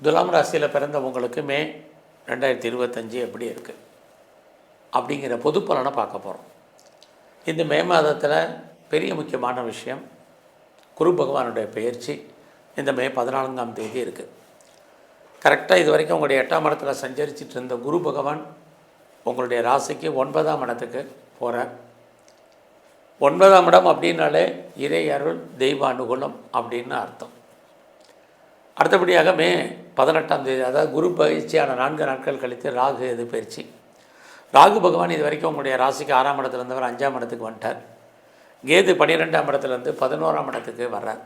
துலாம் ராசியில் பிறந்த உங்களுக்கு மே ரெண்டாயிரத்தி இருபத்தஞ்சு எப்படி இருக்குது அப்படிங்கிற பொது பலனை பார்க்க போகிறோம் இந்த மே மாதத்தில் பெரிய முக்கியமான விஷயம் குரு பகவானுடைய பயிற்சி இந்த மே பதினான்காம் தேதி இருக்குது கரெக்டாக இது வரைக்கும் உங்களுடைய எட்டாம் இடத்துல சஞ்சரிச்சிட்டு இருந்த குரு பகவான் உங்களுடைய ராசிக்கு ஒன்பதாம் இடத்துக்கு போகிறார் ஒன்பதாம் இடம் அப்படின்னாலே இறை அருள் தெய்வ அனுகூலம் அப்படின்னு அர்த்தம். அடுத்தபடியாக மே பதினெட்டாம் தேதி அதாவது குரு பயிற்சியான நான்கு நாட்கள் கழித்து ராகு இது பயிற்சி. ராகு பகவான் இது வரைக்கும் உங்களுடைய ராசிக்கு ஆறாம் இடத்துல இருந்தவர் அஞ்சாம் இடத்துக்கு வந்துட்டார். கேது பன்னிரெண்டாம் இடத்துலேருந்து பதினோராம் இடத்துக்கு வர்றார்.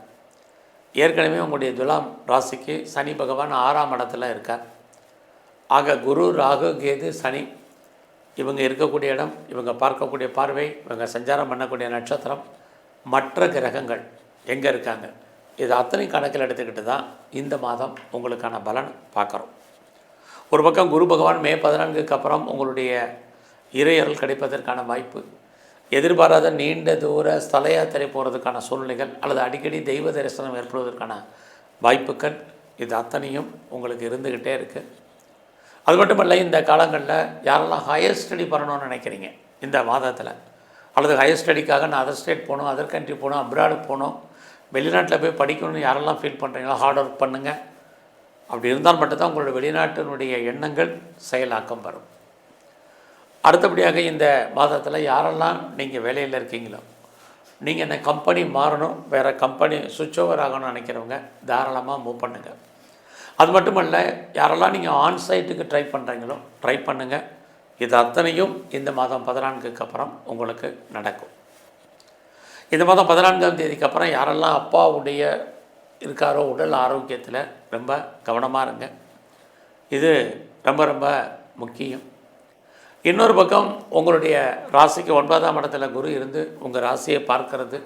ஏற்கனவே உங்களுடைய துலாம் ராசிக்கு சனி பகவான் ஆறாம் இடத்துல இருக்கார். ஆக குரு ராகு கேது சனி இவங்க இருக்கக்கூடிய இடம் இவங்க பார்க்கக்கூடிய பார்வை இவங்க சஞ்சாரம் பண்ணக்கூடிய நட்சத்திரம் மற்ற கிரகங்கள் எங்கே இருக்காங்க? இது அத்தனை கணக்கில் எடுத்துக்கிட்டு தான் இந்த மாதம் உங்களுக்கான பலன் பார்க்குறோம். ஒரு பக்கம் குரு பகவான் மே பதினான்குக்கு அப்புறம் உங்களுடைய இறையருள் கிடைப்பதற்கான வாய்ப்பு எதிர்பாராத நீண்ட தூர ஸ்தல யாத்திரை போகிறதுக்கான சூழ்நிலைகள் அல்லது அடிக்கடி தெய்வ தரிசனம் ஏற்படுவதற்கான வாய்ப்புகள் இது அத்தனையும் உங்களுக்கு இருந்துக்கிட்டே இருக்குது அது மட்டும் இல்லை இந்த காலங்களில் யாரெல்லாம் ஹையர் ஸ்டடி பண்ணணும்னு நினைக்கிறீங்க இந்த மாதத்தில் அல்லது ஹையர் ஸ்டடிக்காக நான் அதர் ஸ்டேட் போகணும் அதர் கண்ட்ரி போகணும் அப்ராடு போகணும் வெளிநாட்டில் போய் படிக்கணும்னு யாரெல்லாம் ஃபீல் பண்ணுறீங்களோ ஹார்ட் ஒர்க் பண்ணுங்கள் அப்படி இருந்தால் மட்டும்தான் உங்களோட வெளிநாட்டினுடைய எண்ணங்கள் செயலாக்கம் வரும். அடுத்தபடியாக இந்த மாதத்தில் யாரெல்லாம் நீங்கள் வேலையில் இருக்கீங்களோ நீங்கள் என்ன கம்பெனி மாறணும் வேறு கம்பெனி சுவிட்ச் ஓவர் ஆகணும்னு நினைக்கிறவங்க தாராளமாக மூவ் பண்ணுங்கள் அது மட்டுமல்ல யாரெல்லாம் நீங்கள் ஆன் சைட்டுக்கு ட்ரை பண்ணுறீங்களோ ட்ரை பண்ணுங்கள் இது அத்தனையும் இந்த மாதம் பதினான்குக்கு அப்புறம் உங்களுக்கு நடக்கும். இந்த மாதம் பதினான்காம் தேதிக்கு அப்புறம் யாரெல்லாம் அப்பாவுடைய இருக்காரோ உடல் ஆரோக்கியத்தில் ரொம்ப கவனமாக இருங்க. இது ரொம்ப ரொம்ப முக்கியம். இன்னொரு பக்கம் உங்களுடைய ராசிக்கு ஒன்பதாம் இடத்துல குரு இருந்து உங்கள் ராசியை பார்க்கறது.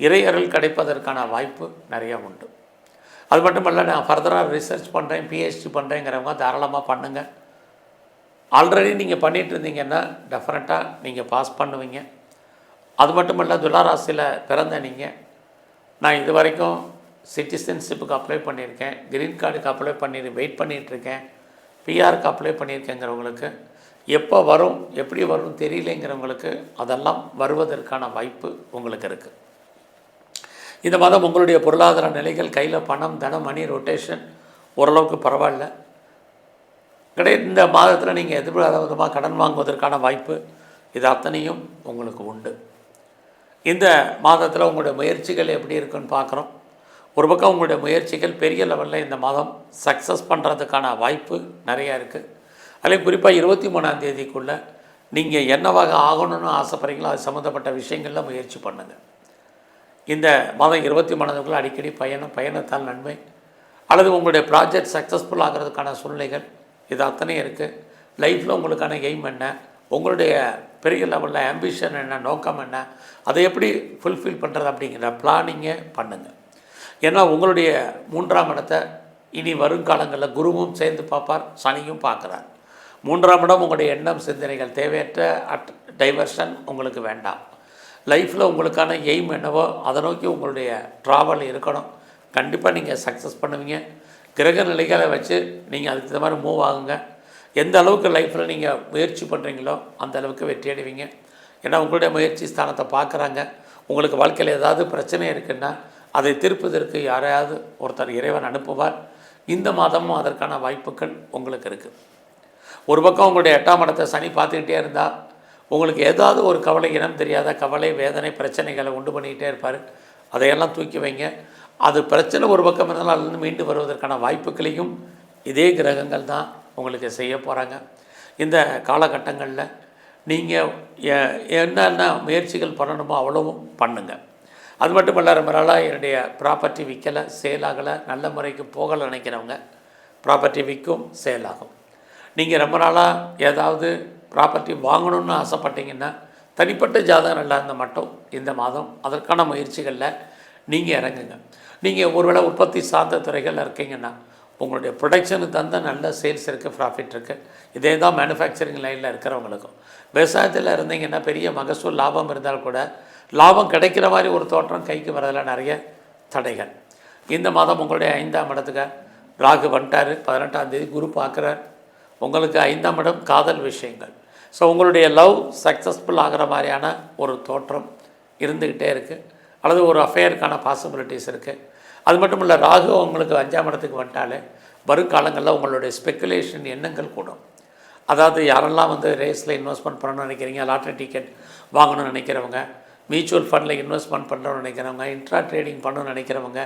இறையருள் கிடைப்பதற்கான வாய்ப்பு நிறையா உண்டு. அது மட்டும் இல்லை நான் ஃபர்தராக ரிசர்ச் பண்ணுறேன் பிஹெச்டி பண்ணுறேங்கிறவங்க தாராளமாக பண்ணுங்கள் ஆல்ரெடி நீங்கள் பண்ணிகிட்டு இருந்தீங்கன்னா டெஃபினட்டாக நீங்கள் பாஸ் பண்ணுவீங்க. அது மட்டும் இல்லை துலாராசியில் பிறந்த நீங்கள் நான் இது வரைக்கும் சிட்டிசன்ஷிப்புக்கு அப்ளை பண்ணியிருக்கேன் க்ரீன் கார்டுக்கு அப்ளை பண்ணி வெயிட் பண்ணிகிட்ருக்கேன் பிஆருக்கு அப்ளை பண்ணியிருக்கேங்கிறவங்களுக்கு எப்போ வரும் எப்படி வரும் தெரியலேங்கிறவங்களுக்கு அதெல்லாம் வருவதற்கான வாய்ப்பு உங்களுக்கு இருக்குது இந்த மாதம் உங்களுடைய பொருளாதார நிலைகள் கையில் பணம் தனம் மணி ரொட்டேஷன் ஓரளவுக்கு பரவாயில்ல. கிடையாது இந்த மாதத்தில் நீங்கள் எதிர்பாராத விதமாக கடன் வாங்குவதற்கான வாய்ப்பு இது அத்தனையும் உங்களுக்கு உண்டு. இந்த மாதத்தில் உங்களுடைய முயற்சிகள் எப்படி இருக்குன்னு பார்க்குறோம். ஒரு பக்கம் உங்களுடைய முயற்சிகள் பெரிய லெவலில் இந்த மாதம் சக்ஸஸ் பண்ணுறதுக்கான வாய்ப்பு நிறையா இருக்குது அதுலேயும் குறிப்பாக இருபத்தி மூணாம் தேதிக்குள்ளே நீங்கள் என்னவாக ஆகணும்னு ஆசைப்பட்றீங்களோ அது சம்மந்தப்பட்ட விஷயங்களில் முயற்சி பண்ணுங்கள் இந்த மாதம் இருபத்தி மூணாவதுக்குள்ளே அடிக்கடி பயணம் பயணத்தால் நன்மை அல்லது உங்களுடைய ப்ராஜெக்ட் சக்ஸஸ்ஃபுல் ஆகிறதுக்கான சூழ்நிலைகள் இது அத்தனையும் இருக்குது லைஃப்பில் உங்களுக்கான எய்ம் என்ன? உங்களுடைய பெரிய லெவலில் ஆம்பிஷன் என்ன நோக்கம் என்ன அதை எப்படி ஃபுல்ஃபில் பண்ணுறது அப்படிங்கிற பிளானிங்கை பண்ணுங்கள் ஏன்னா உங்களுடைய மூன்றாம் இடத்தை இனி வருங்காலங்களில் குருவும் சேர்ந்து பார்ப்பார் சனியும் பார்க்குறார். மூன்றாம் இடம் உங்களுடைய எண்ணம் சிந்தனைகள் தேவையற்ற அட் டைவர்ஷன் உங்களுக்கு வேண்டாம். லைஃப்பில் உங்களுக்கான எய்ம் என்னவோ அதை நோக்கி உங்களுடைய ட்ராவல் இருக்கணும். கண்டிப்பாக நீங்கள் சக்ஸஸ் பண்ணுவீங்க. கிரக நிலைகளை வச்சு நீங்கள் அதுக்கு தகுந்த மாதிரி மூவ் ஆகுங்க. எந்த அளவுக்கு லைஃப்பில் நீங்கள் முயற்சி பண்ணுறீங்களோ அந்த அளவுக்கு வெற்றி அடைவீங்க. ஏன்னா உங்களுடைய முயற்சி ஸ்தானத்தை பார்க்குறாங்க. உங்களுக்கு வாழ்க்கையில் ஏதாவது பிரச்சனை இருக்குன்னா அதை தீர்ப்பதற்கு யாரையாவது ஒருத்தர் இறைவன் அனுப்புவார். இந்த மாதமும் அதற்கான வாய்ப்புகள் உங்களுக்கு இருக்குது ஒரு பக்கம் உங்களுடைய எட்டாம் இடத்தை சனி பார்த்துக்கிட்டே இருந்தால் உங்களுக்கு ஏதாவது ஒரு கவலை இனம் தெரியாத கவலை வேதனை பிரச்சனைகளை உண்டு பண்ணிக்கிட்டே இருப்பார். அதையெல்லாம் தூக்கி வைங்க. அது பிரச்சனை ஒரு பக்கம் இருந்தாலும் அதுலேருந்து மீண்டு வருவதற்கான வாய்ப்புகளையும் இதே கிரகங்கள் தான். உங்களுக்கு செய்ய போகிறாங்க இந்த காலகட்டங்களில் நீங்கள் என்னென்ன முயற்சிகள் பண்ணணுமோ அவ்வளவும் பண்ணுங்கள் அது மட்டும் இல்லை ரொம்ப நாளாக என்னுடைய ப்ராப்பர்ட்டி விற்கலை சேல் ஆகலை நல்ல முறைக்கு போகலை நினைக்கிறவங்க ப்ராப்பர்ட்டி விற்கும் சேல் ஆகும். நீங்கள் ரொம்ப நாளாக ஏதாவது ப்ராப்பர்ட்டி வாங்கணும்னு ஆசைப்பட்டீங்கன்னா தனிப்பட்ட ஜாதகம் நல்லா இருந்த மட்டும் இந்த மாதம் அதற்கான முயற்சிகளில் நீங்கள் இறங்குங்க. நீங்கள் ஒருவேளை உற்பத்தி சார்ந்த துறைகளில் இருக்கீங்கன்னா உங்களுடைய ப்ரொடக்ஷனுக்கு தந்த நல்ல சேல்ஸ் இருக்குது ப்ராஃபிட் இருக்குது இதே தான் மேனுஃபேக்சரிங் லைனில் இருக்கிறவங்களுக்கும். விவசாயத்தில் இருந்தீங்கன்னா பெரிய மகசூல் லாபம் இருந்தால் கூட லாபம் கிடைக்கிற மாதிரி ஒரு தோற்றம் கைக்கு வரதில் நிறைய தடைகள். இந்த மாதம் உங்களுடைய ஐந்தாம் இடத்துக்கு ராகு வந்துட்டார். பதினெட்டாம் தேதி குரு பார்க்குறார். உங்களுக்கு ஐந்தாம் இடம் காதல் விஷயங்கள். ஸோ உங்களுடைய லவ் சக்ஸஸ்ஃபுல் ஆகிற மாதிரியான ஒரு தோற்றம் இருந்துக்கிட்டே இருக்குது அல்லது ஒரு அஃபேருக்கான பாசிபிலிட்டிஸ் இருக்குது அது மட்டும் இல்லை ராகு உங்களுக்கு அஞ்சாம் இடத்துக்கு வந்துட்டாலே வருங்காலங்களில் உங்களுடைய ஸ்பெக்குலேஷன் எண்ணங்கள் கூடும். அதாவது யாரெல்லாம் வந்து ரேஸில் இன்வெஸ்ட்மெண்ட் பண்ணணும்னு நினைக்கிறீங்க லாட்ரி டிக்கெட் வாங்கணும்னு நினைக்கிறவங்க மியூச்சுவல் ஃபண்டில் இன்வெஸ்ட்மெண்ட் பண்ணுறோம்னு நினைக்கிறவங்க இன்ட்ரா ட்ரேடிங் பண்ணணும்னு நினைக்கிறவங்க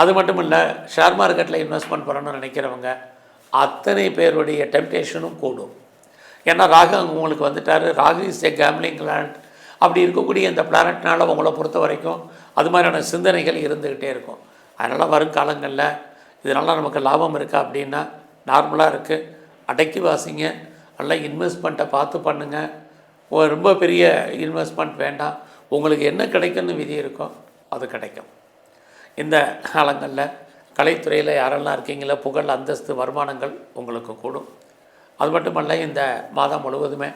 அது மட்டும் இல்லை ஷேர் மார்க்கெட்டில் இன்வெஸ்ட்மெண்ட் பண்ணணும்னு நினைக்கிறவங்க அத்தனை பேருடைய டெம்டேஷனும் கூடும். ஏன்னா ராகு உங்களுக்கு வந்துட்டார். Rahu is a gambling planet அப்படி இருக்கக்கூடிய இந்த பிளானட்னால் உங்களை பொறுத்த வரைக்கும் அது மாதிரியான சிந்தனைகள் இருந்துக்கிட்டே இருக்கும். அதனால் வருங்காலங்களில் இதனால் நமக்கு லாபம் இருக்கா அப்படின்னா நார்மலாக இருக்குது அடக்கி வாசிங்க. நல்லா இன்வெஸ்ட்மெண்ட்டை பார்த்து பண்ணுங்கள் ரொம்ப பெரிய இன்வெஸ்ட்மெண்ட் வேண்டாம். உங்களுக்கு என்ன கிடைக்கும்னு விதி இருக்கோ அது கிடைக்கும். இந்த காலங்களில் கலைத்துறையில் யாரெல்லாம் இருக்கீங்களோ புகழ் அந்தஸ்து வருமானங்கள் உங்களுக்கு கூடும். அது மட்டுமல்ல இந்த மாதம் முழுவதுமே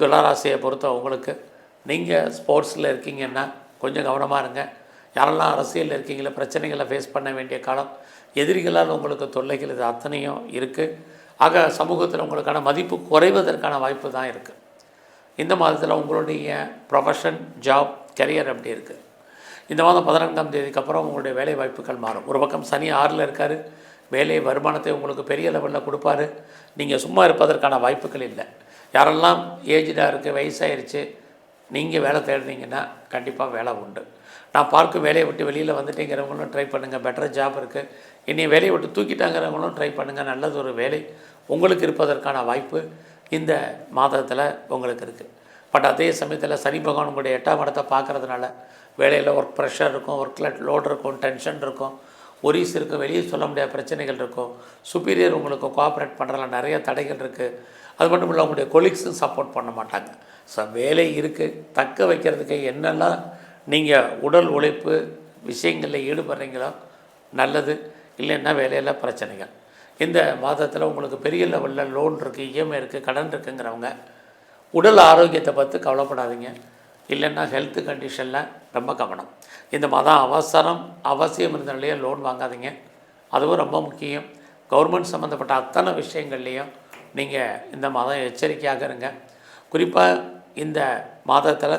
துளாராசியை பொறுத்த உங்களுக்கு நீங்கள் ஸ்போர்ட்ஸில் இருக்கீங்கன்னா கொஞ்சம் கவனமாக இருங்க. யாரெல்லாம் அரசியலில் இருக்கீங்களோ பிரச்சனைகளை ஃபேஸ் பண்ண வேண்டிய காலம் எதிரிகளால் உங்களுக்கு தொல்லைகள் இது அத்தனையும் இருக்குது ஆக சமூகத்தில் உங்களுக்கான மதிப்பு குறைவதற்கான வாய்ப்பு தான் இருக்குது இந்த மாதத்தில் உங்களுடைய ப்ரொஃபஷன் ஜாப் கெரியர் அப்படி இருக்குது இந்த மாதம் பதினான்காம் தேதிக்கு அப்புறம் உங்களுடைய வேலை வாய்ப்புகள் மாறும். ஒரு பக்கம் சனி ஆறில் இருக்கார். வேலை வருமானத்தை உங்களுக்கு பெரிய லெவலில் கொடுப்பாரு. நீங்கள் சும்மா இருப்பதற்கான வாய்ப்புகள் இல்லை. யாரெல்லாம் ஏஜ்டாக இருக்குது வயசாகிருச்சு நீங்கள் வேலை தேடுனீங்கன்னா கண்டிப்பாக வேலை உண்டு. நான் பார்க்கும் வேலையை விட்டு வெளியில் வந்துட்டேங்கிறவங்களும் ட்ரை பண்ணுங்கள் பெட்டர் ஜாப் இருக்குது இனி வேலையை விட்டு தூக்கிட்டாங்கிறவங்களும் ட்ரை பண்ணுங்கள் நல்லது ஒரு வேலை உங்களுக்கு இருப்பதற்கான வாய்ப்பு இந்த மாதத்தில் உங்களுக்கு இருக்குது பட் அதே சமயத்தில் சனி பகவான் உங்களுடைய எட்டாம் இடத்தை பார்க்குறதுனால வேலையில் ஒர்க் ப்ரெஷர் இருக்கும் ஒர்க்கில் லோட் இருக்கும் டென்ஷன் இருக்கும். ஒரிஸ் இருக்கும். வெளியே சொல்ல முடியாத பிரச்சனைகள் இருக்கும். சுப்பீரியர் உங்களுக்கு கோஆப்ரேட் பண்ணுறதுல நிறைய தடைகள் இருக்குது அது மட்டும் இல்லை உங்களுடைய கொலீக்ஸும் சப்போர்ட் பண்ண மாட்டாங்க. ஸோ வேலை இருக்குது தக்க வைக்கிறதுக்கு என்னெல்லாம் நீங்கள் உடல் உழைப்பு விஷயங்களில் ஈடுபடுறீங்களோ? நல்லது. இல்லைன்னா வேலையில் பிரச்சனைகள். இந்த மாதத்தில் உங்களுக்கு பெரிய லெவலில் லோன் இருக்குது இஎம்ஐ இருக்குது கடன் இருக்குங்கிறவங்க உடல் ஆரோக்கியத்தை பார்த்து கவலைப்படாதீங்க. இல்லைன்னா ஹெல்த் கண்டிஷனில் ரொம்ப கவனம். இந்த மாதம் அவசரம் அவசியம் இருந்தனாலேயே லோன் வாங்காதீங்க. அதுவும் ரொம்ப முக்கியம். கவர்மெண்ட் சம்மந்தப்பட்ட அத்தனை விஷயங்கள்லேயும் நீங்கள் இந்த மாதம் எச்சரிக்கையாக இருங்க. குறிப்பாக இந்த மாதத்தில்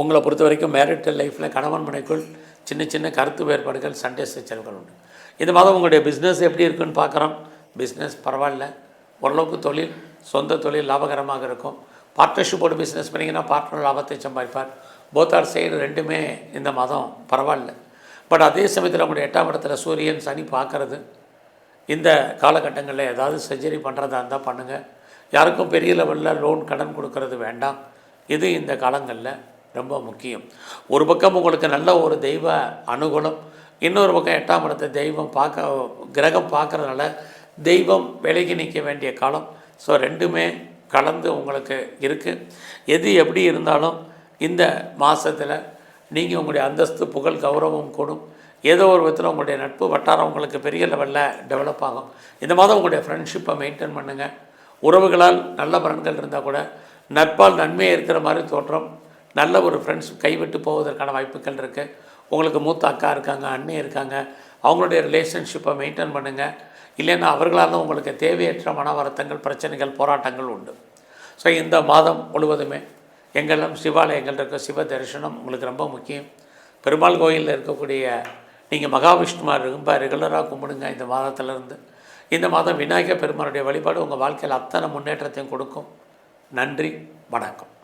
உங்களை பொறுத்த வரைக்கும் மேரிட்டல் லைஃப்பில் கணவன் மனைக்குள் சின்ன சின்ன கருத்து வேறுபாடுகள் சண்டை சச்சரவுகள் உண்டு. இந்த மாதம் உங்களுடைய பிஸ்னஸ் எப்படி இருக்குன்னு பார்க்குறோம். பிஸ்னஸ் பரவாயில்ல. ஓரளவுக்கு தொழில் சொந்த தொழில் லாபகரமாக இருக்கும். பார்ட்னர்ஷிப்போடு பிஸ்னஸ் பண்ணிங்கன்னா பார்ட்னர் லாபத்தை சம்பாதிப்பார். போத்தார் செய்கிற ரெண்டுமே இந்த மாதம் பரவாயில்ல. பட் அதே சமயத்தில் உங்களுடைய எட்டாம் இடத்துல சூரியன் சனி பார்க்குறது. இந்த காலகட்டங்களில் ஏதாவது சர்ஜரி பண்ணுறதா இருந்தால் பண்ணுங்கள் யாருக்கும் பெரிய லெவலில் லோன் கடன் கொடுக்கறது வேண்டாம். இது இந்த காலங்களில். ரொம்ப முக்கியம். ஒரு பக்கம் உங்களுக்கு நல்ல ஒரு தெய்வ அனுகூலம் இன்னொரு பக்கம் எட்டாம் இடத்தை தெய்வம் பார்க்க கிரகம் பார்க்குறதுனால தெய்வம் விலகி நிற்க வேண்டிய காலம். ஸோ ரெண்டுமே கலந்து உங்களுக்கு இருக்குது எது எப்படி இருந்தாலும் இந்த மாதத்தில் நீங்கள் உங்களுடைய அந்தஸ்து புகழ் கௌரவம் கூடும். ஏதோ ஒரு விதத்தில் உங்களுடைய நட்பு வட்டாரம் உங்களுக்கு பெரிய லெவலில் டெவலப் ஆகும். இந்த மாதம் உங்களுடைய ஃப்ரெண்ட்ஷிப்பை மெயின்டைன் பண்ணுங்கள் உறவுகளால் நல்ல பலன்கள் இருந்தால் கூட நட்பால் நன்மையாக இருக்கிற மாதிரி தோற்றம் நல்ல ஒரு ஃப்ரெண்ட்ஸ் கைவிட்டு போவதற்கான வாய்ப்புகள் இருக்குது உங்களுக்கு மூத்த அக்கா இருக்காங்க அண்ணே இருக்காங்க. அவங்களுடைய ரிலேஷன்ஷிப்பை மெயின்டைன் பண்ணுங்கள் இல்லைன்னா அவர்களால் உங்களுக்கு தேவையற்ற மன வருத்தங்கள் பிரச்சனைகள் போராட்டங்கள் உண்டு. ஸோ இந்த மாதம் முழுவதுமே எங்கெல்லாம் சிவாலயங்கள் இருக்க சிவ தரிசனம் உங்களுக்கு ரொம்ப முக்கியம். பெருமாள் கோயிலில் இருக்கக்கூடிய நீங்கள் மகாவிஷ்ணுமார் ரொம்ப ரெகுலராக கும்பிடுங்க இந்த மாதத்திலிருந்து. இந்த மாதம் விநாயகர் பெருமானுடைய வழிபாடு உங்கள் வாழ்க்கையில் அத்தனை முன்னேற்றத்தையும் கொடுக்கும். நன்றி வணக்கம்.